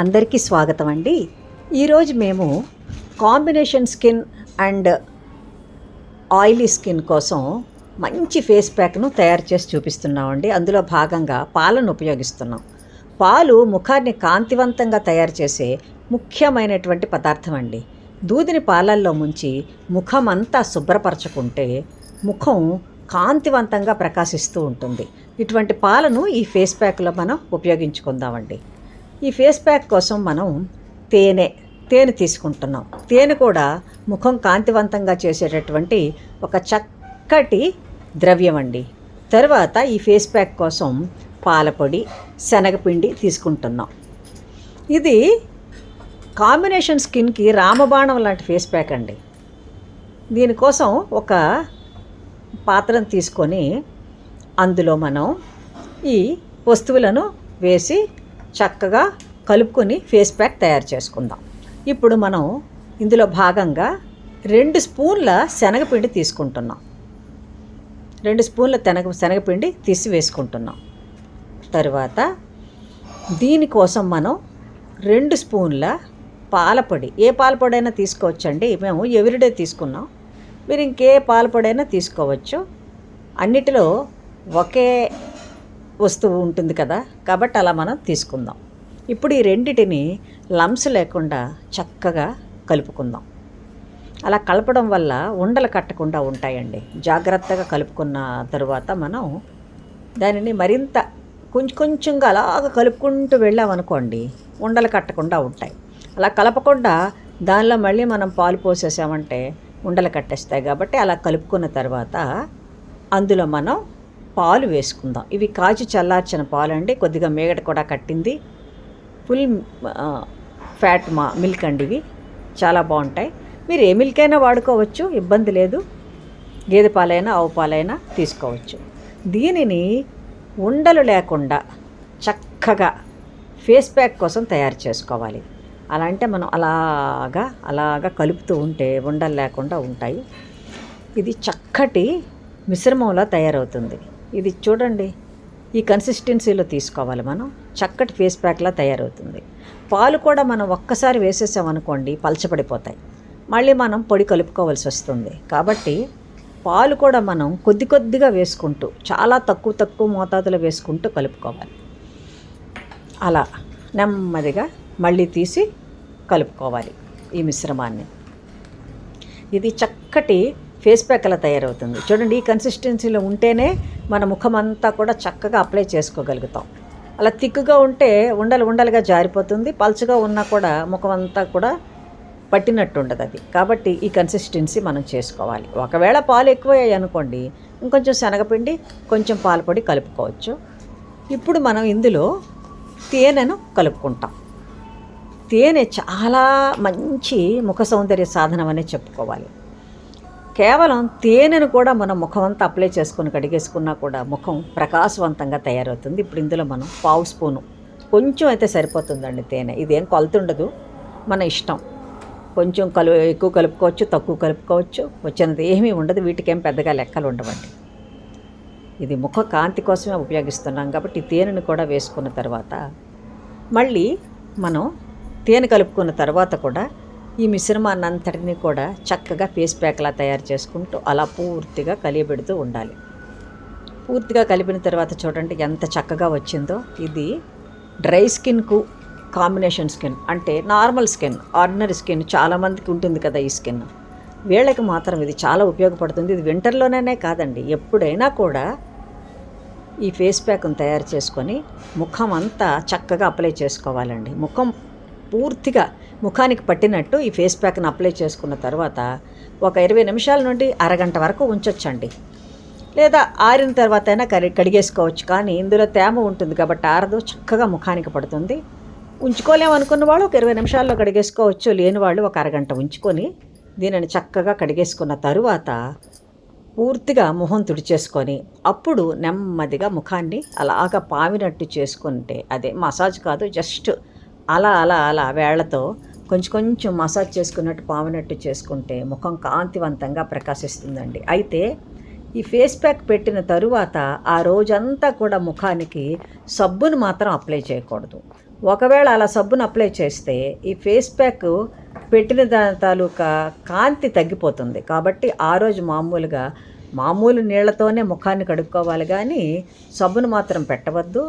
అందరికీ స్వాగతం అండి. ఈరోజు మేము combination skin and oily skin కోసం మంచి ఫేస్ ప్యాక్ను తయారు చేసి చూపిస్తున్నామండి. అందులో భాగంగా పాలను ఉపయోగిస్తున్నాం. పాలు ముఖాన్ని కాంతివంతంగా తయారు చేసే ముఖ్యమైనటువంటి పదార్థం అండి. దూదిని పాలల్లో ముంచి ముఖం అంతా శుభ్రపరచుకుంటే ముఖం కాంతివంతంగా ప్రకాశిస్తూ ఉంటుంది. ఇటువంటి పాలను ఈ ఫేస్ ప్యాక్లో మనం ఉపయోగించుకుందామండి. ఈ ఫేస్ ప్యాక్ కోసం మనం తేనె తేనె తీసుకుంటున్నాం. తేనె కూడా ముఖం కాంతివంతంగా చేసేటటువంటి ఒక చక్కటి ద్రవ్యం అండి తర్వాత ఈ ఫేస్ ప్యాక్ కోసం పాలపొడి శనగపిండి తీసుకుంటున్నాం. ఇది కాంబినేషన్ స్కిన్కి రామబాణం లాంటి ఫేస్ ప్యాక్ అండి. దీనికోసం ఒక పాత్రను తీసుకొని అందులో మనం ఈ వస్తువులను వేసి చక్కగా కలుపుకొని ఫేస్ ప్యాక్ తయారు చేసుకుందాం. ఇప్పుడు మనం ఇందులో భాగంగా రెండు స్పూన్ల శనగపిండి తీసుకుంటున్నాం. రెండు స్పూన్ల తెనగ శనగపిండి తీసి వేసుకుంటున్నాం. తరువాత దీనికోసం మనం రెండు స్పూన్ల పాలపొడి ఏ పాలపొడి అయినా తీసుకోవచ్చండి. మేము ఎవ్రీడే తీసుకున్నాం. మీరు ఇంకే పాలపొడి అయినా తీసుకోవచ్చు. అన్నిటిలో ఒకే వస్తువు ఉంటుంది కదా కాబట్టి అలా మనం తీసుకుందాం. ఇప్పుడు ఈ రెండిటిని లంప్స్ లేకుండా చక్కగా కలుపుకుందాం. అలా కలపడం వల్ల ఉండలు కట్టకుండా ఉంటాయండి. జాగ్రత్తగా కలుపుకున్న తరువాత మనం దానిని మరింత కొంచెం కొంచెంగా అలాగ కలుపుకుంటూ వెళ్ళామనుకోండి ఉండలు కట్టకుండా ఉంటాయి. అలా కలపకుండా దానిలో మళ్ళీ మనం పాలు పోసేసామంటే ఉండలు కట్టేస్తాయి కాబట్టి అలా కలుపుకున్న తర్వాత అందులో మనం పాలు వేసుకుందాం. ఇవి కాచి చల్లార్చిన పాలు అండి కొద్దిగా మేగడ కూడా కట్టింది. ఫుల్ ఫ్యాట్ మా మిల్క్ అండి ఇవి. చాలా బాగుంటాయి. మీరు ఏ మిల్క్ అయినా వాడుకోవచ్చు ఇబ్బంది లేదు. గేదె పాలైనా ఆవు పాలైనా తీసుకోవచ్చు. దీనిని ఉండలు లేకుండా చక్కగా ఫేస్ ప్యాక్ కోసం తయారు చేసుకోవాలి. అలా అంటే మనం అలాగా అలాగా కలుపుతూ ఉంటే ఉండలు లేకుండా ఉంటాయి. ఇది చక్కటి మిశ్రమంలా తయారవుతుంది. ఇది చూడండి. ఈ కన్సిస్టెన్సీలో తీసుకోవాలి మనం. చక్కటి ఫేస్ ప్యాక్లా తయారవుతుంది. పాలు కూడా మనం ఒక్కసారి వేసేసామనుకోండి పలచబడిపోతాయి. మళ్ళీ మనం పొడి కలుపుకోవాల్సి వస్తుంది. కాబట్టి పాలు కూడా మనం కొద్ది కొద్దిగా వేసుకుంటూ చాలా తక్కువ తక్కువ మోతాదులో వేసుకుంటూ కలుపుకోవాలి. అలా నెమ్మదిగా మళ్ళీ తీసి కలుపుకోవాలి ఈ మిశ్రమాన్ని. ఇది చక్కటి ఫేస్ ప్యాక్ అలా తయారవుతుంది. చూడండి ఈ కన్సిస్టెన్సీలో ఉంటేనే మన ముఖం అంతా కూడా చక్కగా అప్లై చేసుకోగలుగుతాం. అలా తిక్కుగా ఉంటే ఉండలు ఉండలుగా జారిపోతుంది పలుచగా ఉన్నా కూడా ముఖం అంతా కూడా పట్టినట్టు ఉండదు అది. కాబట్టి ఈ కన్సిస్టెన్సీ మనం చేసుకోవాలి. ఒకవేళ పాలు ఎక్కువయ్యాయి అనుకోండి ఇంకొంచెం శనగపిండి కొంచెం పాలపొడి కలుపుకోవచ్చు. ఇప్పుడు మనం ఇందులో తేనెను కలుపుకుంటాం. తేనె చాలా మంచి ముఖ సౌందర్య సాధనం అనే చెప్పుకోవాలి. కేవలం తేనెను కూడా మనం ముఖం అంతా అప్లై చేసుకుని కడిగేసుకున్నా కూడా ముఖం ప్రకాశవంతంగా తయారవుతుంది. ఇప్పుడు ఇందులో మనం పావు స్పూను. కొంచెం అయితే సరిపోతుందండి తేనె. ఇదేం కొలతుండదు. మన ఇష్టం. కొంచెం కలు ఎక్కువ కలుపుకోవచ్చు తక్కువ కలుపుకోవచ్చు. వచ్చినది ఏమీ ఉండదు. వీటికేం పెద్దగా లెక్కలు ఉండవండి. ఇది ముఖ కాంతి కోసమే ఉపయోగిస్తున్నాం కాబట్టి తేనెను కూడా వేసుకున్న తర్వాత మళ్ళీ మనం తేనె కలుపుకున్న తర్వాత కూడా ఈ మిశ్రమాన్ని అంతటిని కూడా చక్కగా ఫేస్ ప్యాక్లా తయారు చేసుకుంటూ అలా పూర్తిగా కలియబెడుతూ ఉండాలి. పూర్తిగా కలిపిన తర్వాత చూడండి ఎంత చక్కగా వచ్చిందో. ఇది డ్రై స్కిన్కు కాంబినేషన్ స్కిన్ అంటే నార్మల్ స్కిన్ ఆర్డినరీ స్కిన్ చాలామందికి ఉంటుంది కదా ఈ స్కిన్. వీళ్ళకి మాత్రం ఇది చాలా ఉపయోగపడుతుంది. ఇది వింటర్లోనే కాదండి ఎప్పుడైనా కూడా ఈ ఫేస్ ప్యాక్ను తయారు చేసుకొని ముఖం అంతా చక్కగా అప్లై చేసుకోవాలండి. ముఖం పూర్తిగా ముఖానికి పట్టినట్టు ఈ ఫేస్ ప్యాక్ని అప్లై చేసుకున్న తర్వాత ఒక ఇరవై నిమిషాల నుండి అరగంట వరకు ఉంచొచ్చండి. లేదా ఆరిన తర్వాత అయినా కడి కడిగేసుకోవచ్చు. కానీ ఇందులో తేమ ఉంటుంది కాబట్టి ఆరదు చక్కగా ముఖానికి పడుతుంది. ఉంచుకోలేము అనుకున్న వాళ్ళు ఒక ఇరవై నిమిషాల్లో కడిగేసుకోవచ్చు. లేని వాళ్ళు ఒక అరగంట ఉంచుకొని దీనిని చక్కగా కడిగేసుకున్న తరువాత పూర్తిగా మొహం తుడిచేసుకొని అప్పుడు నెమ్మదిగా ముఖాన్ని అలాగ పావినట్టు చేసుకుంటే అదే మసాజ్ కాదు జస్ట్ అలా అలా అలా వేళ్ళతో కొంచెం కొంచెం మసాజ్ చేసుకున్నట్టు పామునట్టు చేసుకుంటే ముఖం కాంతివంతంగా ప్రకాశిస్తుందండి. అయితే ఈ ఫేస్ ప్యాక్ పెట్టిన తరువాత ఆ రోజంతా కూడా ముఖానికి సబ్బును మాత్రం అప్లై చేయకూడదు. ఒకవేళ అలా సబ్బును అప్లై చేస్తే ఈ ఫేస్ ప్యాక్ పెట్టిన దాని తాలూకా కాంతి తగ్గిపోతుంది. కాబట్టి ఆ రోజు మామూలుగా మామూలు నీళ్ళతోనే ముఖాన్ని కడుక్కోవాలి కానీ సబ్బును మాత్రం పెట్టవద్దు.